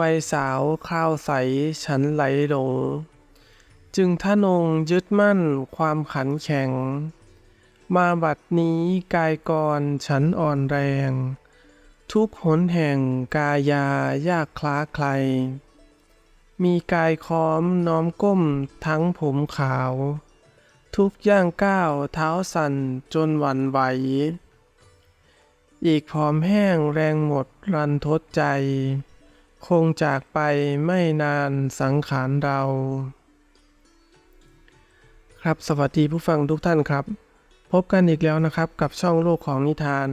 วัยสาวข้าวใสฉันไหลหลง จึงทะนงยึดมั่นความขันแข็ง มาบัดนี้กายกรฉันอ่อนแรง ทุกหนแห่งกายายากคล้าใคร มีกายค้อมน้อมก้มทั้งผมขาว ทุกย่างก้าวเท้าสั่นจนหวั่นไหวอีกผอมแห้งแรงหมดรันทดใจ คงจากไปไม่นานสังขารเรา ครับสวัสดีผู้ฟังทุกท่านครับ พบกันอีกแล้วนะครับกับช่องโลกของนิทาน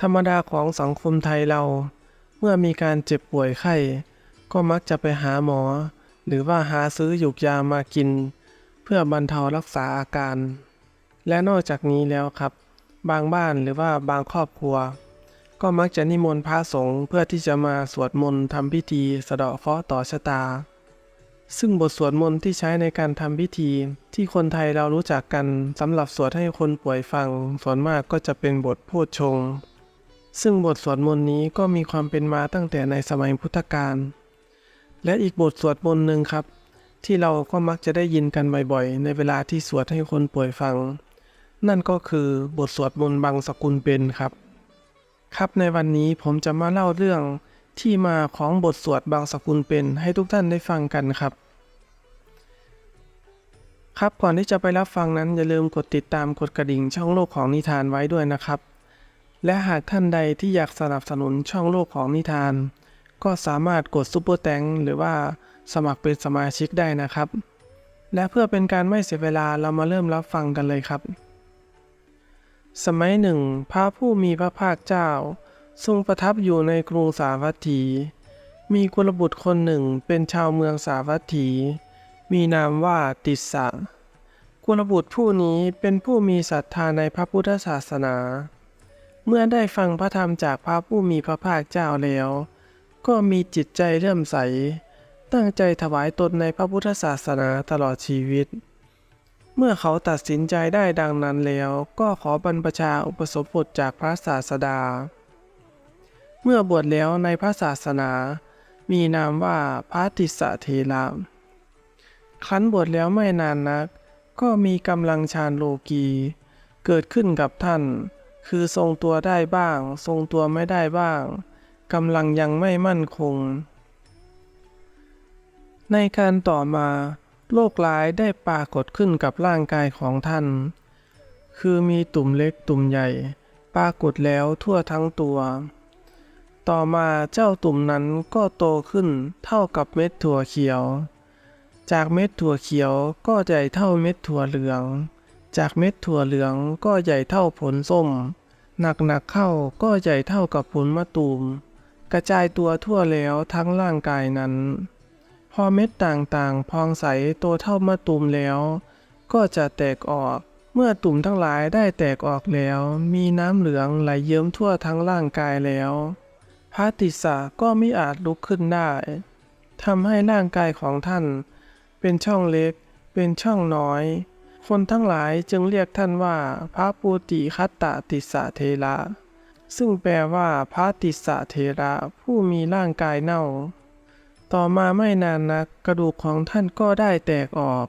ธรรมดาของสังคมไทยเรา เมื่อมีการเจ็บป่วยไข้ ก็มักจะไปหาหมอ หรือว่าหาซื้อหยุกยามากิน เพื่อบรรเทารักษาอาการ และนอกจากนี้แล้วครับ บางบ้านหรือว่าบางครอบครัว ก็มักจะนิมนต์พระสงฆ์เพื่อที่จะมาสวดมนต์ทำพิธีสะเดาะเคราะห์ต่อชะตา ซึ่งบทสวดมนต์ที่ใช้ในการทำพิธี ที่คนไทยเรารู้จักกันสำหรับสวดให้คนป่วยฟังส่วนมากก็จะเป็นบทโพชง ซึ่งบทสวดมนต์นี้ก็มีความเป็นมาตั้งแต่ในสมัยพุทธกาลและอีกบทสวดมนต์หนึ่งครับ ที่เราก็มักจะได้ยินกันบ่อยๆ ในเวลาที่สวดให้คนป่วยฟัง นั่นก็คือบทสวดมนต์บางสกุลเป็นครับ ครับในวันนี้ผมจะมาเล่าเรื่องที่มาของบทสวดบางสกุลเป็นให้ทุกท่านได้ฟังกันครับ ครับก่อนที่จะไปรับฟังนั้นอย่าลืมกดติดตามกดกระดิ่งช่องโลกของนิทานไว้ด้วยนะครับ และหากท่านใดที่อยากสนับสนุนช่องโลกของนิทาน ก็สามารถกดซุปเปอร์แตงหรือว่าสมัครเป็นสมาชิกได้นะครับ และเพื่อเป็นการไม่เสียเวลาเรามาเริ่มรับฟังกันเลยครับ สมัยหนึ่งพระผู้มีพระภาคเจ้า ทรงประทับอยู่ในกรุงสาวัตถี มีกุลบุตรคนหนึ่งเป็นชาวเมืองสาวัตถี มีนามว่าติสสะกุลบุตรผู้นี้เป็นผู้มีศรัทธาในพระพุทธศาสนา เมื่อได้ฟังพระธรรมจากพระผู้มีพระภาคเจ้าแล้ว ก็มีจิตใจเลื่มใส ตั้งใจถวายตนในพระพุทธศาสนาตลอดชีวิต เมื่อเขาตัดสินใจได้ดังนั้นแล้ว ก็ขอบรรพชาอุปสมบทจากพระศาสดา เมื่อบวชแล้วในพระศาสนา มีนามว่าพระติสเทระคั้นบวชแล้วไม่นานนัก ก็มีกำลังฌานโลกี เกิดขึ้นกับท่าน คือทรงตัวได้บ้าง ทรงตัวไม่ได้บ้างกำลังยังไม่มั่นคง ในการต่อมา โรคร้ายได้ปรากฏขึ้นกับร่างกายของท่าน คือมีตุ่มเล็กตุ่มใหญ่ ปรากฏแล้วทั่วทั้งตัว ต่อมาเจ้าตุ่มนั้นก็โตขึ้นเท่ากับเม็ดถั่วเขียว จากเม็ดถั่วเขียวก็ใหญ่เท่าเม็ดถั่วเหลือง จากเม็ดถั่วเหลืองก็ใหญ่เท่าผลส้ม หนักๆเข้าก็ใหญ่เท่ากับผลมะตูม กระจายตัวทั่วแล้วทั้งร่างกายนั้น พอเม็ดต่างๆ พองใสโตเท่ามะตูมแล้ว ก็จะแตกออกเมื่อตุ่มทั้งหลายได้แตกออกแล้ว มีน้ำเหลืองไหลเยิ้มทั่วทั้งร่างกายแล้วพระติสสะก็ไมิอาจลุกขึ้นได้ทำให้ร่างกายของท่าน เป็นช่องเล็ก เป็นช่องน้อย คนทั้งหลายจึงเรียกท่านว่า พระปูติคัตตติสสะเทระซึ่งแปลว่าพระติสสะเทระผู้มีร่างกายเน่า ต่อมาไม่นานนักกระดูกของท่านก็ได้แตกออก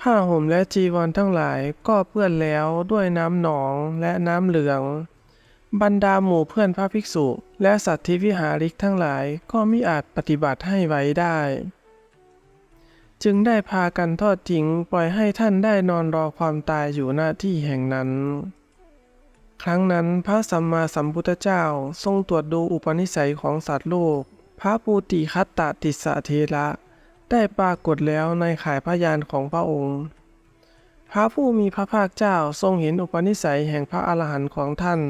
ผ้าห่มและจีวรทั้งหลายก็เปื้อนแล้วด้วยน้ำหนองและน้ำเหลือง บรรดาหมู่เพื่อนพระภิกษุ และสัตว์ที่วิหาริกทั้งหลายก็มิอาจปฏิบัติให้ไว้ได้ จึงได้พากันทอดทิ้งปล่อยให้ท่านได้นอนรอความตายอยู่หน้าที่แห่งนั้นครั้งนั้นพระสัมมาสัมพุทธเจ้าทรงตรวจดูอุปนิสัยของสัตว์โลก พระปูติคัตตติสะเทระได้ปรากฏแล้วในข่ายพยานของพระองค์ พระผู้มีพระภาคเจ้าทรงเห็นอุปนิสัยแห่งพระอรหันต์ของท่าน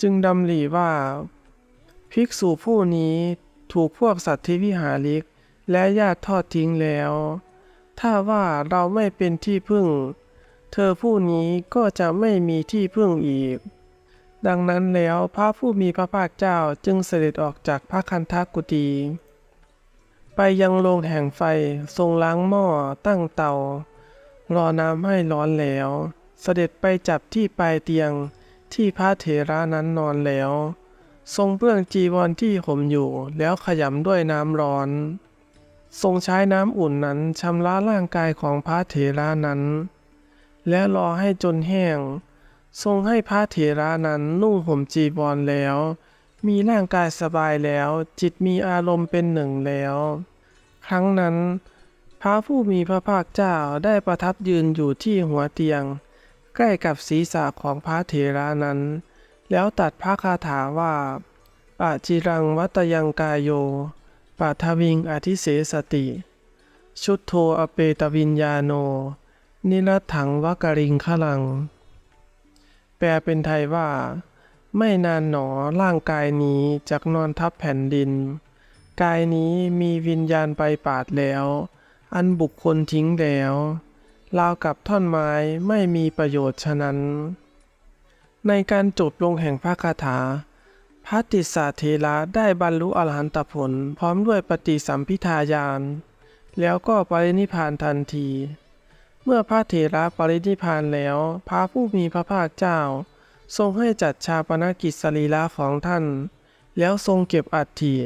จึงดำริว่า ภิกษุผู้นี้ถูกพวกสัตว์ที่วิหาริกและญาติทอดทิ้งแล้ว ถ้าว่าเราไม่เป็นที่พึ่ง เธอผู้นี้ก็จะไม่มีที่พึ่งอีก ดังนั้นแล้วพระผู้มีพระภาคเจ้าจึงเสด็จออกจากพระคันธกุฏีไปยังโรงแห่งไฟทรงล้างหม้อตั้งเตา รอน้ำให้ร้อนแล้ว เสด็จไปจับที่ปลายเตียงที่พระเถระนั้นนอนแล้ว ทรงเปื้องจีวรที่ห่มอยู่แล้วขยำด้วยน้ำร้อน ทรงใช้น้ำอุ่นนั้นชำระร่างกายของพระเถระนั้น และรอให้จนแห้ง ทรงให้พระเถระนั้นนุ่งห่มจีวรแล้ว มีร่างกายสบายแล้ว จิตมีอารมณ์เป็นหนึ่งแล้ว ครั้งนั้น พระผู้มีพระภาคเจ้าได้ประทับยืนอยู่ที่หัวเตียง ใกล้กับศีรษะของพระเถระนั้น แล้วตัดพระคาถาว่าอาจิรังวัตยังกายโยปัทวิงอธิเสสติ ชุดโทอเปตวิญญาโน นิรถังวกริงขลัง ปลเป็นไทยว่า ไม่นานหนอร่างกายนี้จักนอนทับแผ่นดิน กายนี้มีวิญญาณไปปาดแล้ว อันบุคคลทิ้งแล้วราวกับท่อนไม้ไม่มีประโยชน์ฉะนั้น ในการจบลงแห่งพระคาถา พระติสสะเทระได้บรรลุอรหันตผลพร้อมด้วยปฏิสัมพิทาญาณแล้วก็ปรินิพานทันที เมื่อพระเถระปรินิพานแล้ว พระผู้มีพระภาคเจ้า ทรงให้จัดชาปนกิจสรีระของท่าน แล้วทรงเก็บอัฐิ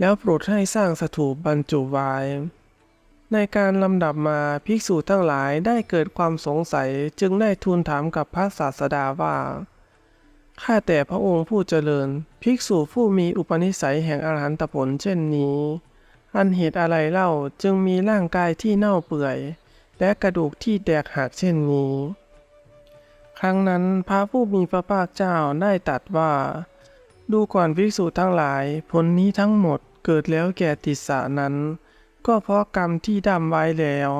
แล้วโปรดให้สร้างสถูปบรรจุไว้ ในการลำดับมาภิกษุทั้งหลายได้เกิดความสงสัยจึงได้ทูลถามกับพระศาสดาว่า ข้าแต่พระองค์ผู้เจริญ ภิกษุผู้มีอุปนิสัยแห่งอรหันตผลเช่นนี้ อันเหตุอะไรเล่าจึงมีร่างกายที่เน่าเปื่อย และกระดูกที่แตกหักเช่นนี้ ครั้งนั้นพระผู้มีพระภาคเจ้าได้ตรัสว่า ดูก่อนภิกษุทั้งหลายผลนี้ทั้งหมดเกิดแล้วแก่ติสสะนั้น ก็เพราะกรรมที่ดำไว้แล้ว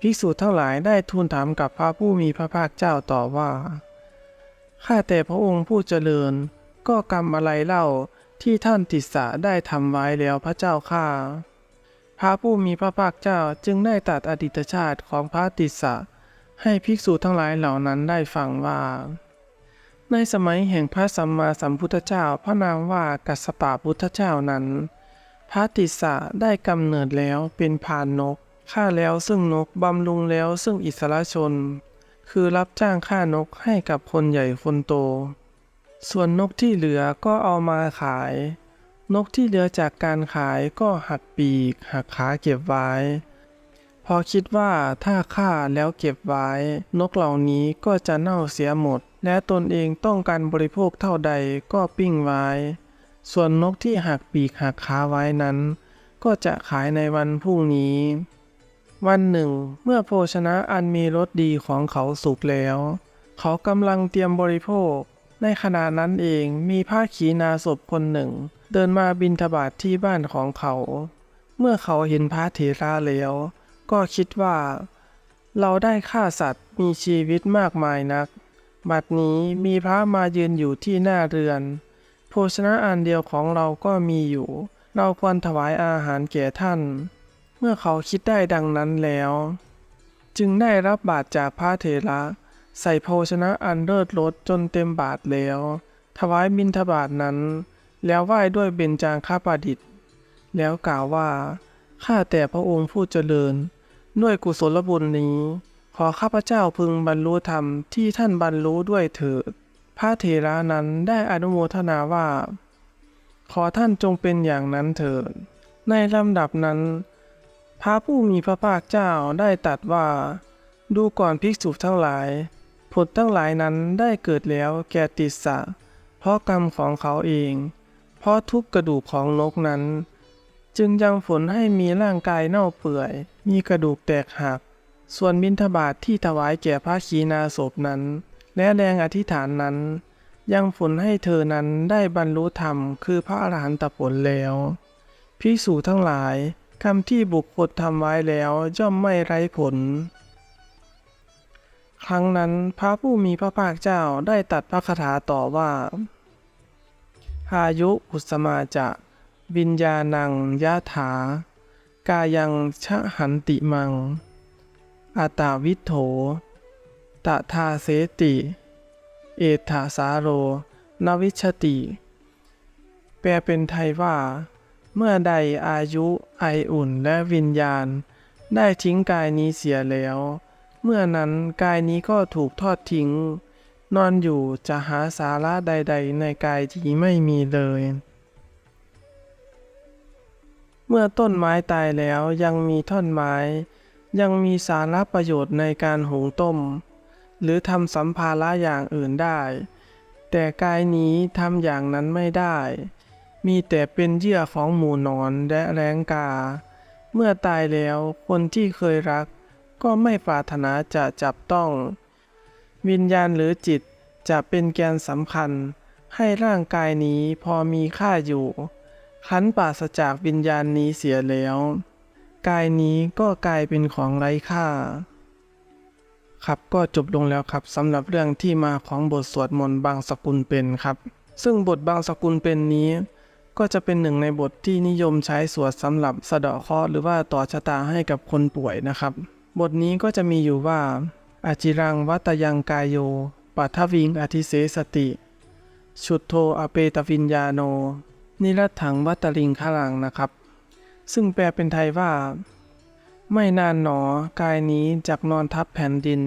ภิกษุทั้งหลายได้ทูลถามกับพระผู้มีพระภาคเจ้าต่อว่าข้าแต่พระองค์ผู้เจริญ ก็กรรมอะไรเล่าที่ท่านติสสะได้ทำไว้แล้วพระเจ้าข้า พระผู้มีพระภาคเจ้าจึงได้ตัดอดีตชาติของพระติสสะ ให้ภิกษุทั้งหลายเหล่านั้นได้ฟังว่า ในสมัยแห่งพระสัมมาสัมพุทธเจ้าพระนามว่ากัสสปะพุทธเจ้านั้น พระติสสะได้กำเนิดแล้วเป็นพานนกฆ่าแล้วซึ่งนกบำรุงแล้วซึ่งอิสระชน คือรับจ้างฆ่านกให้กับคนใหญ่คนโต ส่วนนกที่เหลือก็เอามาขาย นกที่เหลือจากการขายก็หักปีก หักขาเก็บไว้ พอคิดว่าถ้าฆ่าแล้วเก็บไว้ นกเหล่านี้ก็จะเน่าเสียหมด และตนเองต้องการบริโภคเท่าใดก็ปิ้งไว้ ส่วนนกที่หักปีกหักขาไว้นั้น ก็จะขายในวันพรุ่งนี้ วันหนึ่ง เมื่อโภชนะอันมีรสดีของเขาสุกแล้ว เขากำลังเตรียมบริโภค ในขณะนั้นเองมีพระขีณาสพคนหนึ่ง เดินมาบินทบาทที่บ้านของเขา เมื่อเขาเห็นพระเถระแล้ว ก็คิดว่า เราได้ฆ่าสัตว์มีชีวิตมากมายนัก บัดนี้มีพระมายืนอยู่ที่หน้าเรือน โภชนะอันเดียวของเราก็มีอยู่ เราควรถวายอาหารแก่ท่าน เมื่อเขาคิดได้ดังนั้นแล้ว จึงได้รับบาตรจากพระเถระใส่โภชนะอันเลิศรสจนเต็มบาทแล้ว ถวายบิณฑบาตนั้น แล้วไหว้ด้วยเบญจางคาประดิษฐ์ แล้วกล่าวว่า ข้าแต่พระองค์ผู้เจริญ ด้วยกุศลบุญนี้ ขอข้าพเจ้าพึงบรรลุธรรมที่ท่านบรรลุด้วยเถิด พระเถระนั้นได้อนุโมทนาว่า ขอท่านจงเป็นอย่างนั้นเถิด ในลำดับนั้น พระผู้มีพระภาคเจ้าได้ตรัสว่า ดูก่อนภิกษุทั้งหลาย ผลทั้งหลายนั้นได้เกิดแล้วแก่ติสสะ เพราะกรรมของเขาเอง เพราะทุบกระดูกของนกนั้น จึงยังผลให้มีร่างกายเน่าเปื่อย มีกระดูกแตกหัก ส่วนบิณฑบาตทที่ถวายแก่พระขีณาสพนั้น และแรงอธิษฐานนั้น ยังผลให้เธอนั้นได้บรรลุธรรมคือพระอรหันตผลแล้วภิกษุทั้งหลายกรรมที่บุคคลทำไว้แล้วย่อมไม่ไร้ผล ครั้งนั้นพระผู้มีพระภาคเจ้าได้ตัดพระคาถาต่อว่า อายุอุสมาจะวิญญาณังยะถากายังชะหันติมังอาตาวิโถตะทาเสติ เอถาสาโร นวิชติ แปลเป็นไทยว่า เมื่อใดอายุไออุ่นและวิญญาณ ได้ทิ้งกายนี้เสียแล้ว เมื่อนั้นกายนี้ก็ถูกทอดทิ้ง นอนอยู่จะหาสาระใด ๆ ในกายที่ไม่มีเลย เมื่อต้นไม้ตายแล้วยังมีท่อนไม้ ยังมีสาระประโยชน์ในการหุงต้ม หรือทำสัมภาระอย่างอื่นได้ แต่กายนี้ทำอย่างนั้นไม่ได้ มีแต่เป็นเยื่อของหมูนอนและแรงกา เมื่อตายแล้วคนที่เคยรักก็ไม่ปรารถนาจะจับต้อง วิญญาณหรือจิตจะเป็นแกนสำคัญ ให้ร่างกายนี้พอมีค่าอยู่ขันปราศจากวิญญาณนี้เสียแล้ว กายนี้ก็กลายเป็นของไร้ค่า ครับก็จบลงแล้วครับสำหรับเรื่องที่มาของบทสวดมนต์บางสกุลเป็นครับ ซึ่งบทบางสกุลเป็นนี้ ก็จะเป็นหนึ่งในบทที่นิยมใช้สวดสำหรับสะเดาะเคราะห์หรือว่าต่อชะตาให้กับคนป่วยนะครับ บทนี้ก็จะมีอยู่ว่า อาจิรังวัตยังกายโยปัทวิงอธิเสสติ ชุดโทอเปตวิญญาโน นิรัตถังวัตลิงขลังนะครับ ซึ่งแปลเป็นไทยว่า ไม่นานหนอกายนี้จักนอนทับแผ่นดิน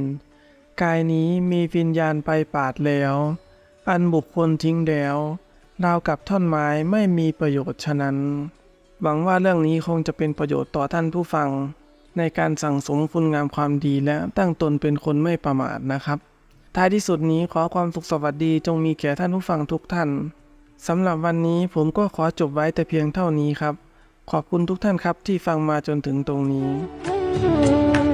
กายนี้มีวิญญาณไปปาดแล้ว อันบุคคลทิ้งแล้วราวกับท่อนไม้ไม่มีประโยชน์ฉะนั้น หวังว่าเรื่องนี้คงจะเป็นประโยชน์ต่อท่านผู้ฟัง ในการสั่งสมคุณงามความดีและตั้งตนเป็นคนไม่ประมาทนะครับ ท้ายที่สุดนี้ขอความสุขสวัสดีจงมีแก่ท่านผู้ฟังทุกท่านสำหรับวันนี้ผมก็ขอจบไว้แต่เพียงเท่านี้ครับ ขอบคุณทุกท่านครับที่ฟังมาจนถึงตรงนี้